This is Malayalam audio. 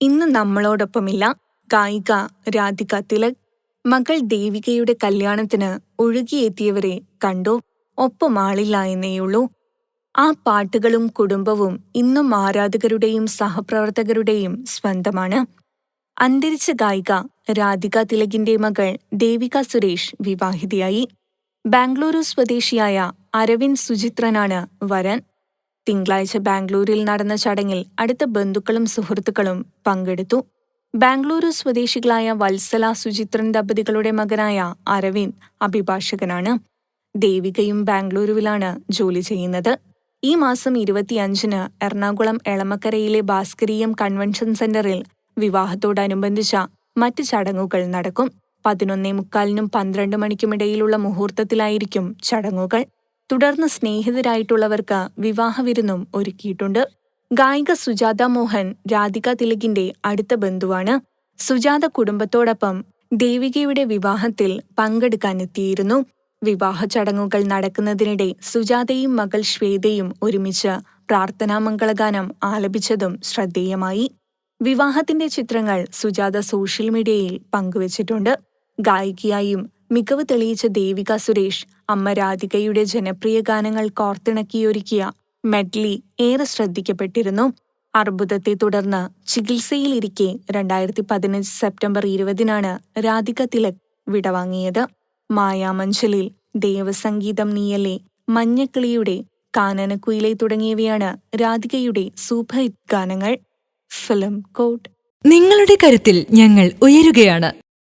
ഇന്ന് നമ്മളോടൊപ്പമില്ല ഗായിക രാധിക തിലക്. മകൾ ദേവികയുടെ കല്യാണത്തിന് ഒഴുകിയെത്തിയവരെ കണ്ടു? ഒപ്പം ആളില്ല എന്നേയുള്ളൂ. ആ പാട്ടുകളും കുടുംബവും ഇന്നും ആരാധകരുടെയും സഹപ്രവർത്തകരുടെയും സ്വന്തമാണ്. അന്തരിച്ച ഗായിക രാധിക തിലകിന്റെ മകൾ ദേവിക സുരേഷ് വിവാഹിതയായി. ബാംഗ്ലൂരു സ്വദേശിയായ അരവിന്ദ് സുചിത്രനാണ് വരൻ. തിങ്കളാഴ്ച ബാംഗ്ലൂരിൽ നടന്ന ചടങ്ങിൽ അടുത്ത ബന്ധുക്കളും സുഹൃത്തുക്കളും പങ്കെടുത്തു. ബാംഗ്ലൂരു സ്വദേശികളായ വത്സല സുചിത്രൻ ദമ്പതികളുടെ മകനായ അരവിന്ദ് അഭിഭാഷകനാണ്. ദേവികയും ബാംഗ്ലൂരുവിലാണ് ജോലി ചെയ്യുന്നത്. ഈ മാസം ഇരുപത്തിയഞ്ചിന് എറണാകുളം എളമക്കരയിലെ ഭാസ്കരീയം കൺവെൻഷൻ സെന്ററിൽ വിവാഹത്തോടനുബന്ധിച്ച മറ്റ് ചടങ്ങുകൾ നടക്കും. പതിനൊന്നേ മുക്കാലിനും പന്ത്രണ്ട് മണിക്കുമിടയിലുള്ള മുഹൂർത്തത്തിലായിരിക്കും ചടങ്ങുകൾ. തുടർന്ന് സ്നേഹിതരായിട്ടുള്ളവർക്ക് വിവാഹവിരുന്നും ഒരുക്കിയിട്ടുണ്ട്. ഗായിക സുജാത മോഹൻ രാധിക തിലകിന്റെ അടുത്ത ബന്ധുവാണ്. സുജാത കുടുംബത്തോടൊപ്പം ദേവികയുടെ വിവാഹത്തിൽ പങ്കെടുക്കാനെത്തിയിരുന്നു. വിവാഹ ചടങ്ങുകൾ നടക്കുന്നതിനിടെ സുജാതയും മകൾ ശ്വേതയും ഒരുമിച്ച് പ്രാർത്ഥനാ മംഗളഗാനം ആലപിച്ചതും ശ്രദ്ധേയമായി. വിവാഹത്തിന്റെ ചിത്രങ്ങൾ സുജാത സോഷ്യൽ മീഡിയയിൽ പങ്കുവച്ചിട്ടുണ്ട്. ഗായികയായും മികവ് തെളിയിച്ച ദേവിക സുരേഷ് അമ്മ രാധികയുടെ ജനപ്രിയ ഗാനങ്ങൾ കോർത്തിണക്കിയൊരുക്കിയ മെഡ്ലി ഏറെ ശ്രദ്ധിക്കപ്പെട്ടിരുന്നു. അർബുദത്തെ തുടർന്ന് ചികിത്സയിലിരിക്കെ രണ്ടായിരത്തി പതിനഞ്ച് സെപ്റ്റംബർ ഇരുപതിനാണ് രാധിക തിലക് വിടവാങ്ങിയത്. മായാമഞ്ചലിൽ ദേവസംഗീതം നീയലെ മഞ്ഞക്കിളിയുടെ കാനനക്കുയിലെ തുടങ്ങിയവയാണ് രാധികയുടെ സൂപ്പർഹിറ്റ് ഗാനങ്ങൾ. ഫിലിം കോട്ട്. നിങ്ങളുടെ കരുത്തിൽ ഞങ്ങൾ ഉയരുകയാണ്.